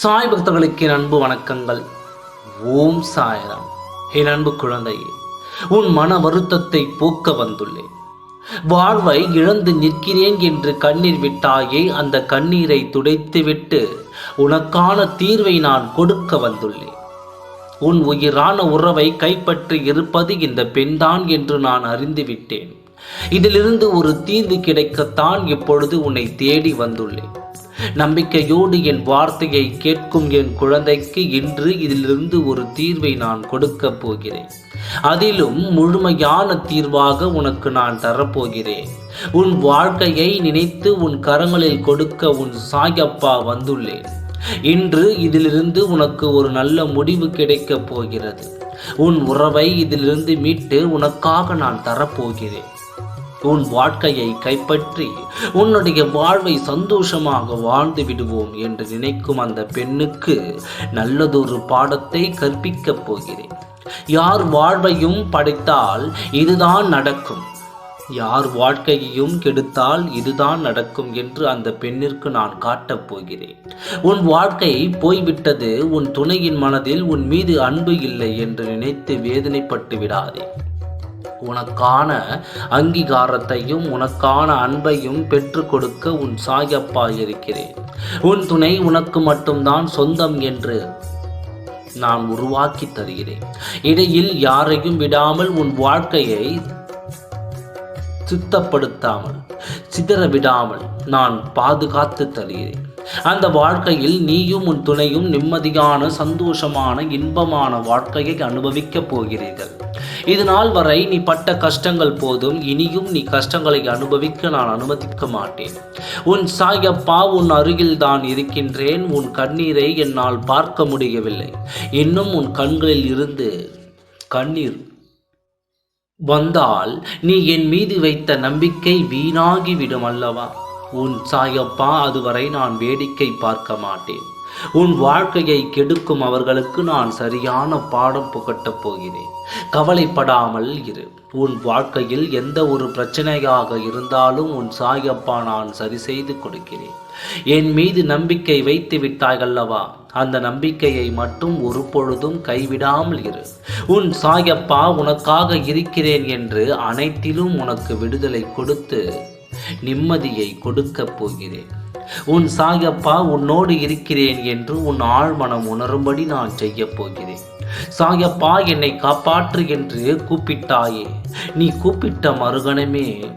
சாய் பக்தர்களுக்கு என் அன்பு வணக்கங்கள். ஓம் சாயராம். என் அன்பு குழந்தையே உன் மன வருத்தத்தை போக்க வந்துள்ளேன். வாழ்வை இழந்து நிற்கிறேன் என்று கண்ணீர் விட்டாயே அந்த கண்ணீரை துடைத்துவிட்டு உனக்கான தீர்வை நான் கொடுக்க வந்துள்ளேன். உன் உயிரான உறவை கைப்பற்றி இருப்பது இந்த பெண்தான் என்று நான் அறிந்துவிட்டேன் இதிலிருந்து ஒரு தீர்வு கிடைக்கத்தான் இப்பொழுது உன்னை தேடி வந்துள்ளேன். நம்பிக்கையோடு என் வார்த்தையை கேட்கும் என் குழந்தைக்கு இன்று இதிலிருந்து ஒரு தீர்வை நான் கொடுக்கப் போகிறேன். அதிலும் முழுமையான தீர்வாக உனக்கு நான் தரப்போகிறேன். உன் வாழ்க்கையை நினைத்து உன் கரங்களில் கொடுக்க உன் சாயப்பா வந்துள்ளேன். இன்று இதிலிருந்து உனக்கு ஒரு நல்ல முடிவு கிடைக்கப் போகிறது. உன் உறவை இதிலிருந்து மீட்டு உனக்காக நான் தரப்போகிறேன். உன் வாழ்க்கையை கைப்பற்றி உன்னுடைய வாழ்வை சந்தோஷமாக வாழ்ந்து விடுவோம் என்று நினைக்கும் அந்த பெண்ணுக்கு நல்லதொரு பாடத்தை கற்பிக்கப் போகிறேன். யார் வாழ்வையும் படைத்தால் இதுதான் நடக்கும். யார் வாழ்க்கையையும் கெடுத்தால் இதுதான் நடக்கும் என்று அந்த பெண்ணிற்கு நான் காட்டப் போகிறேன். உன் வாழ்க்கை போய்விட்டது உன் துணையின் மனதில் உன் மீது அன்பு இல்லை என்று நினைத்து வேதனைப்பட்டு விடாதே. உனக்கான அங்கீகாரத்தையும் உனக்கான அன்பையும் பெற்று கொடுக்க உன் சாயப்பா இருக்கிறேன். உன் துணை உனக்கு மட்டும்தான் சொந்தம் என்று நான் உருவாக்கி தருகிறேன். இடையில் யாரையும் விடாமல் உன் வாழ்க்கையை சுத்தப்படுத்தாமல் சிதற விடாமல் நான் பாதுகாத்து தருகிறேன். அந்த வாழ்க்கையில் நீயும் உன் துணையும் நிம்மதியான சந்தோஷமான இன்பமான வாழ்க்கையை அனுபவிக்கப் போகிறீர்கள். இது நாள் வரை நீ பட்ட கஷ்டங்கள் போதும் இனியும் நீ கஷ்டங்களை அனுபவிக்க நான் அனுமதிக்க மாட்டேன். உன் சாயப்பா உன் அருகில் தான் இருக்கின்றேன் உன் கண்ணீரை என்னால் பார்க்க முடியவில்லை. இன்னும் உன் கண்களில் இருந்து கண்ணீர் வந்தால் நீ என் மீது வைத்த நம்பிக்கை வீணாகிவிடும் அல்லவா? உன் சாயப்பா அதுவரை நான் வேடிக்கை பார்க்க மாட்டேன். உன் வாழ்க்கையை கெடுக்கும் அவர்களுக்கு நான் சரியான பாடம் புகட்டப் போகிறேன். கவலைப்படாமல் இரு. உன் வாழ்க்கையில் எந்த ஒரு பிரச்சனையாக இருந்தாலும் உன் சாயப்பா நான் சரி செய்து கொடுக்கிறேன். என் மீது நம்பிக்கை வைத்து விட்டாய்கல்லவா அந்த நம்பிக்கையை மட்டும் ஒரு பொழுதும் கைவிடாமல் இரு. உன் சாயப்பா உனக்காக இருக்கிறேன் என்று அனைத்திலும் உனக்கு விடுதலை கொடுத்து நிம்மதியை கொடுக்கப் போகிறேன். உன் சாயப்பா உன்னோடு இருக்கிறேன் என்று உன் ஆழ்மனம் உணரும்படி நான் செய்யப் போகிறேன். சாயப்பா என்னை காப்பாற்று என்று கூப்பிட்டாயே. நீ கூப்பிட்ட மறுகணமே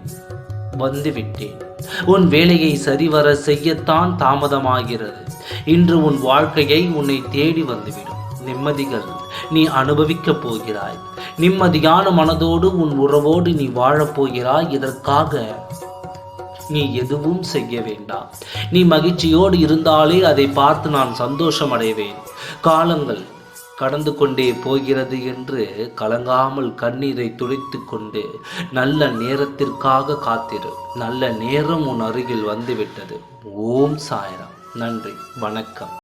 வந்துவிட்டேன். உன் வேலையை சரிவர செய்யத்தான் தாமதமாகிறது. இன்று உன் வாழ்க்கையை உன்னை தேடி வந்துவிடும். நிம்மதிகள் நீ அனுபவிக்கப் போகிறாய். நிம்மதியான மனதோடு உன் உறவோடு நீ வாழப்போகிறாய் இதற்காக நீ எதுவும் செய்ய வேண்டாம். நீ மகிழ்ச்சியோடு இருந்தாலே அதை பார்த்து நான் சந்தோஷம் அடைவேன் காலங்கள் கடந்து கொண்டே போகிறது என்று கலங்காமல் கண்ணீரை துடைத்து கொண்டு நல்ல நேரத்திற்காக காத்திரு. நல்ல நேரம் உன் அருகில் வந்துவிட்டது. ஓம் சாய்ராம். நன்றி. வணக்கம்.